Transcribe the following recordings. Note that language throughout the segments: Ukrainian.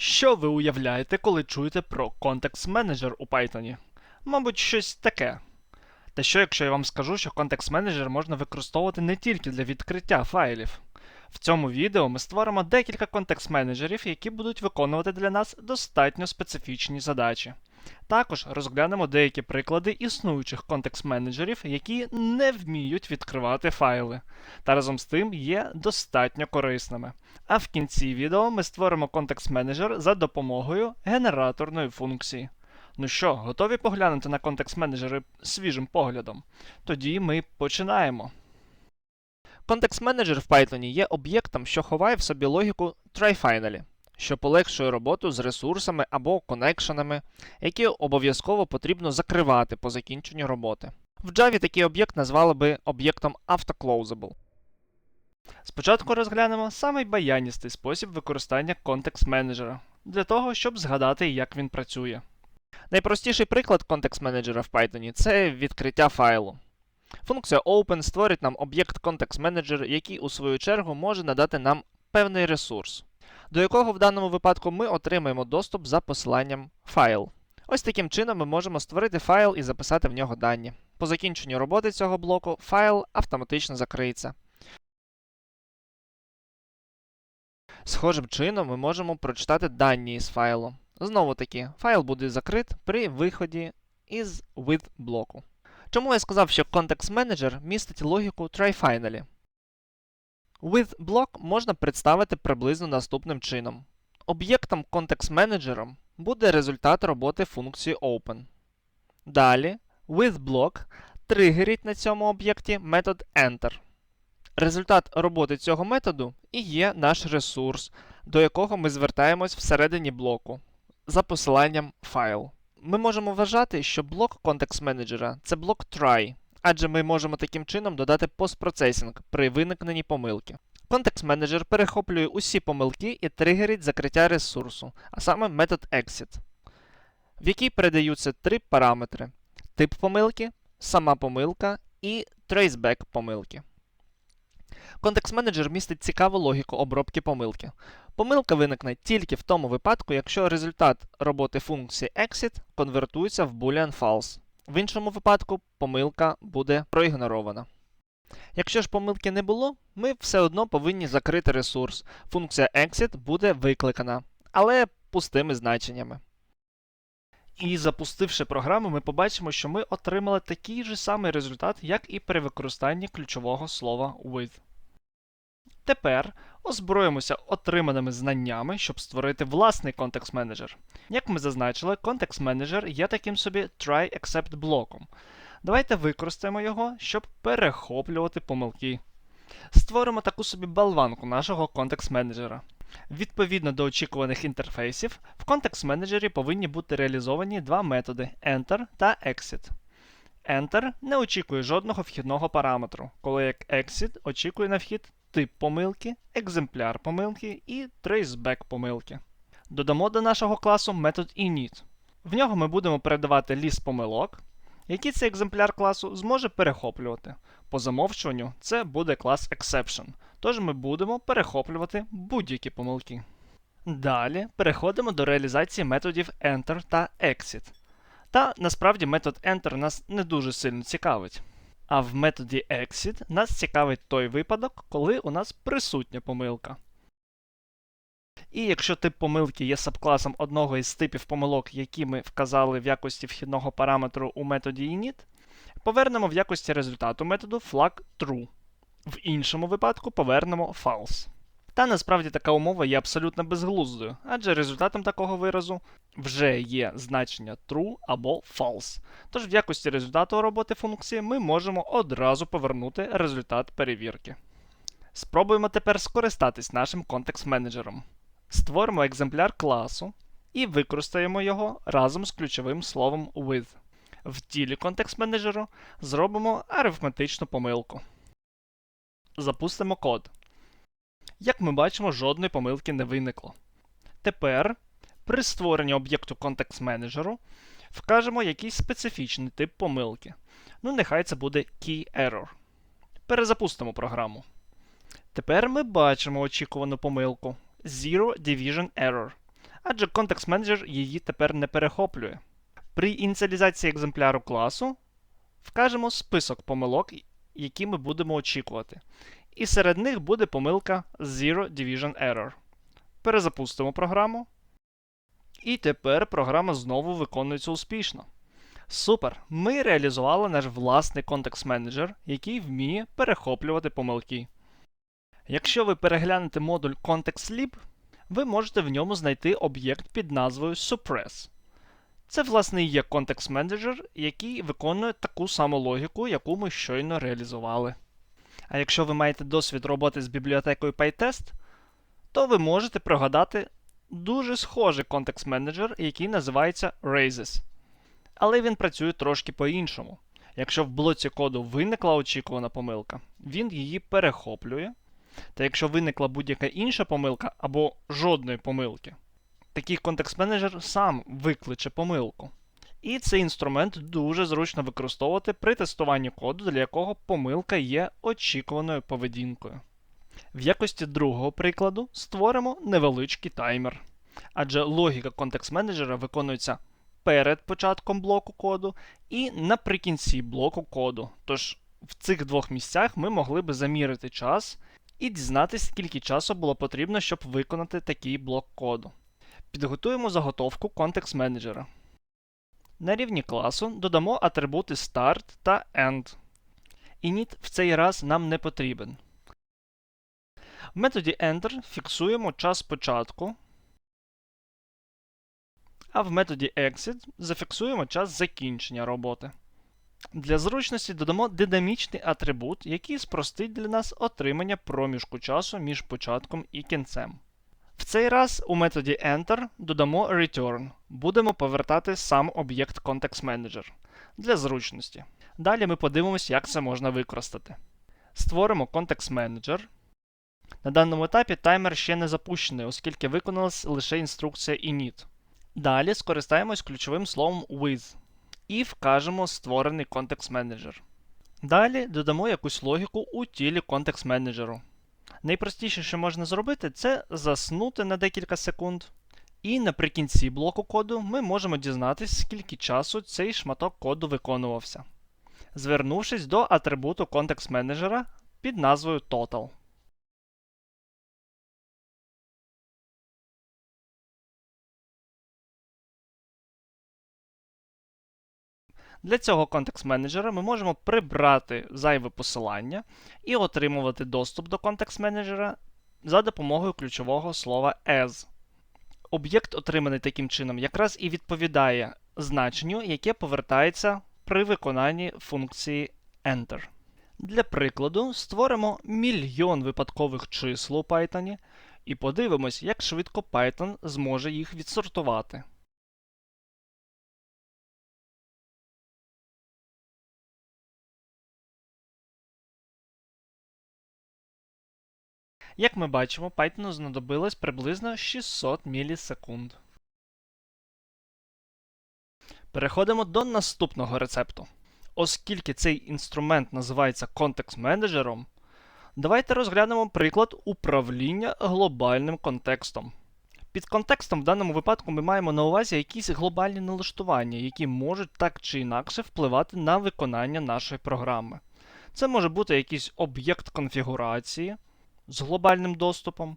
Що ви уявляєте, коли чуєте про контекст менеджер у Python? Мабуть, щось таке. Та що, якщо я вам скажу, що контекст менеджер можна використовувати не тільки для відкриття файлів. В цьому відео ми створимо декілька контекст менеджерів, які будуть виконувати для нас достатньо специфічні задачі. Також розглянемо деякі приклади існуючих контекст менеджерів, які не вміють відкривати файли, та разом з тим є достатньо корисними. А в кінці відео ми створимо контекст менеджер за допомогою генераторної функції. Ну що, готові поглянути на контекст менеджери свіжим поглядом? Тоді ми починаємо. Контекст менеджер в Python є об'єктом, що ховає в собі логіку try-finally, що полегшує роботу з ресурсами або конекшенами, які обов'язково потрібно закривати по закінченню роботи. В Java такий об'єкт назвали би об'єктом AutoClosable. Спочатку розглянемо самий баяністий спосіб використання контекст менеджера для того, щоб згадати, як він працює. Найпростіший приклад контекст менеджера в Python це відкриття файлу. Функція open створить нам об'єкт контекст менеджер, який у свою чергу може надати нам певний ресурс, до якого в даному випадку ми отримаємо доступ за посиланням файл. Ось таким чином ми можемо створити файл і записати в нього дані. По закінченню роботи цього блоку файл автоматично закриється. Схожим чином ми можемо прочитати дані із файлу. Знову таки, файл буде закрит при виході із with блоку. Чому я сказав, що Context Manager містить логіку try-finally? Блок можна представити приблизно наступним чином. Об'єктом Context Manager буде результат роботи функції open. Далі, with блок тригерить на цьому об'єкті метод enter. Результат роботи цього методу і є наш ресурс, до якого ми звертаємось всередині блоку за посиланням файл. Ми можемо вважати, що блок контекст менеджера це блок try, адже ми можемо таким чином додати постпроцесінг при виникненні помилки. Контекст менеджер перехоплює усі помилки і тригерить закриття ресурсу, а саме метод exit, в який передаються три параметри: тип помилки, сама помилка і traceback помилки. Контекст менеджер містить цікаву логіку обробки помилки. Помилка виникне тільки в тому випадку, якщо результат роботи функції exit конвертується в boolean false. В іншому випадку помилка буде проігнорована. Якщо ж помилки не було, ми все одно повинні закрити ресурс. Функція exit буде викликана, але пустими значеннями. І запустивши програму, ми побачимо, що ми отримали такий же самий результат, як і при використанні ключового слова with. Тепер озброїмося отриманими знаннями, щоб створити власний контекст менеджер. Як ми зазначили, контекст менеджер є таким собі try-except блоком. Давайте використаємо його, щоб перехоплювати помилки. Створимо таку собі болванку нашого контекст менеджера. Відповідно до очікуваних інтерфейсів, в контекст менеджері повинні бути реалізовані два методи Enter та Exit. Enter не очікує жодного вхідного параметру, коли як Exit очікує на вхід тип помилки, екземпляр помилки і traceback помилки. Додамо до нашого класу метод init. В нього ми будемо передавати ліст помилок, який цей екземпляр класу зможе перехоплювати. По замовчуванню це буде клас exception, тож ми будемо перехоплювати будь-які помилки. Далі переходимо до реалізації методів enter та exit. Та насправді метод enter нас не дуже сильно цікавить. А в методі exit нас цікавить той випадок, коли у нас присутня помилка. І якщо тип помилки є сабкласом одного із типів помилок, які ми вказали в якості вхідного параметру у методі init, повернемо в якості результату методу flag true. В іншому випадку повернемо false. Та насправді така умова є абсолютно безглуздою, адже результатом такого виразу вже є значення true або false. Тож в якості результату роботи функції ми можемо одразу повернути результат перевірки. Спробуємо тепер скористатись нашим контекст менеджером. Створимо екземпляр класу і використаємо його разом з ключовим словом with. В тілі контекст менеджеру зробимо арифметичну помилку. Запустимо код. Як ми бачимо, жодної помилки не виникло. Тепер при створенні об'єкту контекст менеджеру вкажемо якийсь специфічний тип помилки. Ну, нехай це буде key error. Перезапустимо програму. Тепер ми бачимо очікувану помилку Zero Division Error. адже контекст менеджер її тепер не перехоплює. При ініціалізації екземпляру класу вкажемо список помилок, які ми будемо очікувати. І серед них буде помилка Zero Division Error. Перезапустимо програму. І тепер програма знову виконується успішно. Супер! Ми реалізували наш власний контекст менеджер, який вміє перехоплювати помилки. Якщо ви переглянете модуль ContextLib, ви можете в ньому знайти об'єкт під назвою Suppress. Це, власне, є контекст менеджер, який виконує таку саму логіку, яку ми щойно реалізували. А якщо ви маєте досвід роботи з бібліотекою PyTest, то ви можете пригадати дуже схожий контекст менеджер, який називається Raises. Але він працює трошки по-іншому. Якщо в блоці коду виникла очікувана помилка, він її перехоплює. Та якщо виникла будь-яка інша помилка або жодної помилки, такий контекст менеджер сам викличе помилку. І цей інструмент дуже зручно використовувати при тестуванні коду, для якого помилка є очікуваною поведінкою. В якості другого прикладу створимо невеличкий таймер. Адже логіка контекст менеджера виконується перед початком блоку коду і наприкінці блоку коду. Тож в цих двох місцях ми могли би замірити час і дізнатися, скільки часу було потрібно, щоб виконати такий блок коду. Підготуємо заготовку контекст менеджера. На рівні класу додамо атрибути Start та End. Init в цей раз нам не потрібен. В методі Enter фіксуємо час початку, а в методі Exit зафіксуємо час закінчення роботи. Для зручності додамо динамічний атрибут, який спростить для нас отримання проміжку часу між початком і кінцем. В цей раз у методі Enter додамо return. Будемо повертати сам об'єкт Context Manager для зручності. Далі ми подивимося, як це можна використати. Створимо Context Manager. На даному етапі таймер ще не запущений, оскільки виконалась лише інструкція init. Далі скористаємось ключовим словом with і вкажемо створений контекст менеджер. Далі додамо якусь логіку у тілі контекст менеджеру. Найпростіше, що можна зробити, це заснути на декілька секунд. І наприкінці блоку коду ми можемо дізнатися, скільки часу цей шматок коду виконувався, звернувшись до атрибуту контекст менеджера під назвою Total. Для цього контекст менеджера ми можемо прибрати зайве посилання і отримувати доступ до контекст менеджера за допомогою ключового слова as. Об'єкт, отриманий таким чином, якраз і відповідає значенню, яке повертається при виконанні функції Enter. Для прикладу, створимо мільйон випадкових чисел у Python і подивимось, як швидко Python зможе їх відсортувати. Як ми бачимо, Python знадобилось приблизно 600 мілісекунд. Переходимо до наступного рецепту. Оскільки цей інструмент називається контекст менеджером, давайте розглянемо приклад управління глобальним контекстом. Під контекстом в даному випадку ми маємо на увазі якісь глобальні налаштування, які можуть так чи інакше впливати на виконання нашої програми. Це може бути якийсь об'єкт конфігурації з глобальним доступом,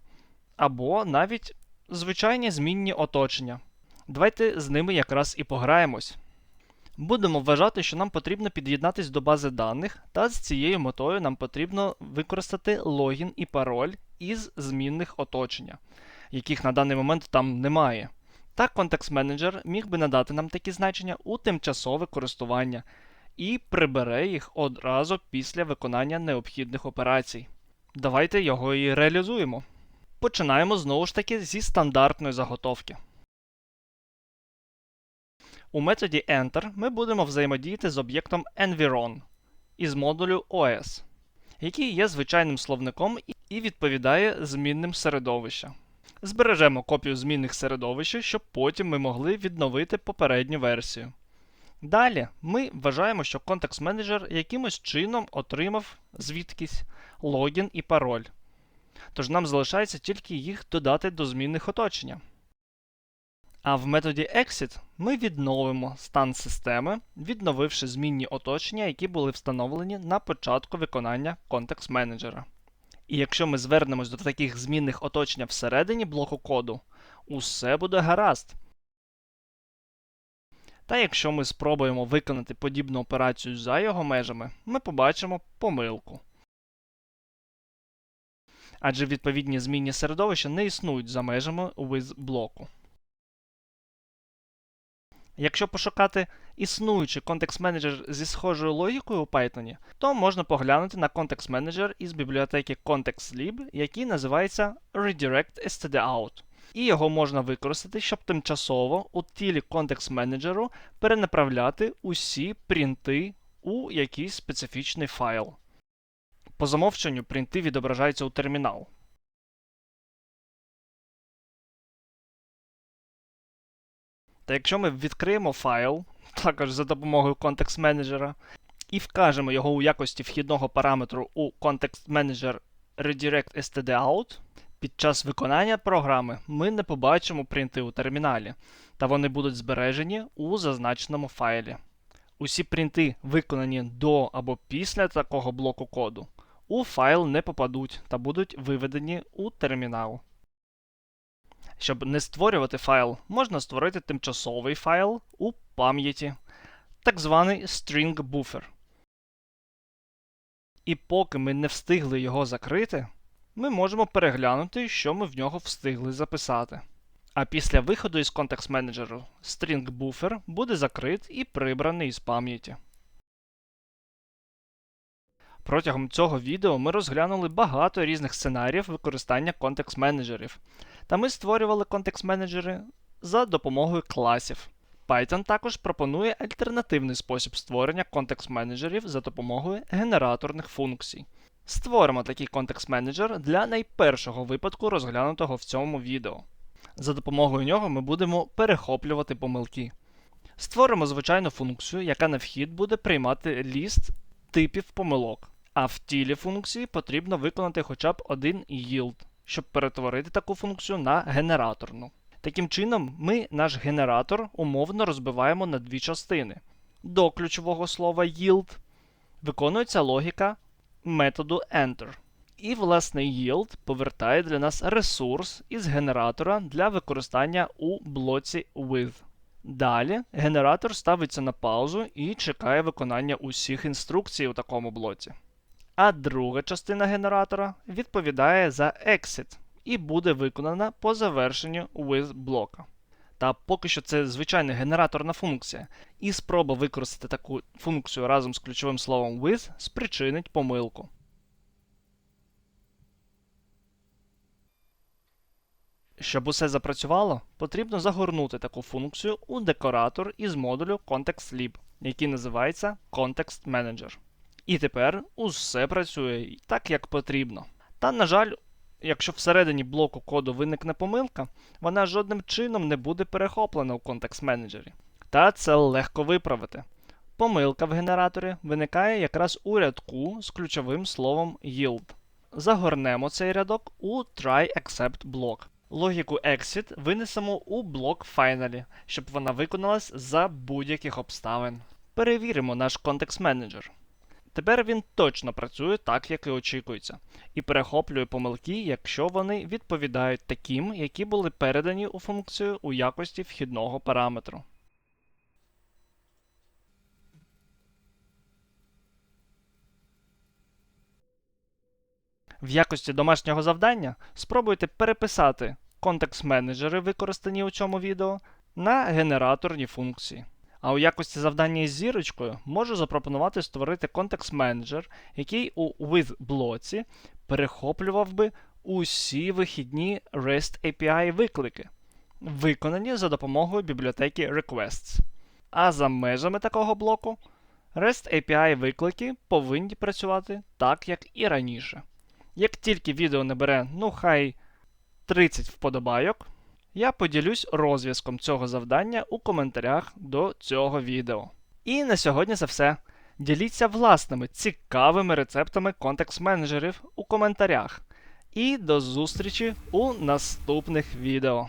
або навіть звичайні змінні оточення. Давайте з ними якраз і пограємось. Будемо вважати, що нам потрібно під'єднатись до бази даних, та з цією метою нам потрібно використати логін і пароль із змінних оточення, яких на даний момент там немає. Так, контекст менеджер міг би надати нам такі значення у тимчасове користування і прибере їх одразу після виконання необхідних операцій. Давайте його і реалізуємо. Починаємо знову ж таки зі стандартної заготовки. У методі Enter ми будемо взаємодіяти з об'єктом Environ із модулю OS, який є звичайним словником і відповідає змінним середовища. Збережемо копію змінних середовища, щоб потім ми могли відновити попередню версію. Далі ми вважаємо, що контекст менеджер якимось чином отримав звідкись логін і пароль. Тож нам залишається тільки їх додати до змінних оточення. А в методі exit ми відновимо стан системи, відновивши змінні оточення, які були встановлені на початку виконання контекст менеджера. І якщо ми звернемось до таких змінних оточення всередині блоку коду, усе буде гаразд. Та якщо ми спробуємо виконати подібну операцію за його межами, ми побачимо помилку. Адже відповідні змінні середовища не існують за межами with блоку. Якщо пошукати існуючий контекст менеджер зі схожою логікою у Python, то можна поглянути на контекст менеджер із бібліотеки ContextLib, який називається Redirect stdout. І його можна використати, щоб тимчасово у тілі контекст менеджеру перенаправляти усі принти у якийсь специфічний файл. По замовченню принти відображаються у термінал. Та якщо ми відкриємо файл, також за допомогою контекст менеджера, і вкажемо його у якості вхідного параметру у контекст менеджер redirect stdout, під час виконання програми ми не побачимо принти у терміналі, та вони будуть збережені у зазначеному файлі. Усі принти, виконані до або після такого блоку коду, у файл не попадуть та будуть виведені у термінал. Щоб не створювати файл, можна створити тимчасовий файл у пам'яті, так званий string buffer. І поки ми не встигли його закрити, ми можемо переглянути, що ми в нього встигли записати. А після виходу із контекст менеджеру string buffer буде закрит і прибраний із пам'яті. Протягом цього відео ми розглянули багато різних сценаріїв використання контекст менеджерів, та ми створювали контекст менеджери за допомогою класів. Python також пропонує альтернативний спосіб створення контекст менеджерів за допомогою генераторних функцій. Створимо такий контекст менеджер для найпершого випадку, розглянутого в цьому відео. За допомогою нього ми будемо перехоплювати помилки. Створимо звичайну функцію, яка на вхід буде приймати ліст типів помилок. А в тілі функції потрібно виконати хоча б один yield, щоб перетворити таку функцію на генераторну. Таким чином, ми наш генератор умовно розбиваємо на дві частини. До ключового слова yield виконується логіка методу enter. І, власне, yield повертає для нас ресурс із генератора для використання у блоці with. Далі генератор ставиться на паузу і чекає виконання усіх інструкцій у такому блоці. А друга частина генератора відповідає за exit і буде виконана по завершенню with блока. Та поки що це звичайна генераторна функція, і спроба використати таку функцію разом з ключовим словом with спричинить помилку. Щоб усе запрацювало, потрібно загорнути таку функцію у декоратор із модулю ContextLib, який називається Context Manager. І тепер усе працює так, як потрібно. Та, на жаль, якщо всередині блоку коду виникне помилка, вона жодним чином не буде перехоплена у контекст менеджері. Та це легко виправити. Помилка в генераторі виникає якраз у рядку з ключовим словом yield. Загорнемо цей рядок у try-except блок. Логіку exit винесемо у блок finally, щоб вона виконалась за будь-яких обставин. Перевіримо наш контекст менеджер. Тепер він точно працює так, як і очікується, і перехоплює помилки, якщо вони відповідають таким, які були передані у функцію у якості вхідного параметру. В якості домашнього завдання спробуйте переписати контекст менеджери, використані у цьому відео, на генераторні функції. А у якості завдання із зірочкою можу запропонувати створити контекст менеджер, який у with блоці перехоплював би усі вихідні REST API виклики, виконані за допомогою бібліотеки Requests. А за межами такого блоку REST API виклики повинні працювати так, як і раніше. Як тільки відео набере, ну хай 30 вподобайок, я поділюсь розв'язком цього завдання у коментарях до цього відео. І на сьогодні це все. Діліться власними цікавими рецептами контекст менеджерів у коментарях. І до зустрічі у наступних відео.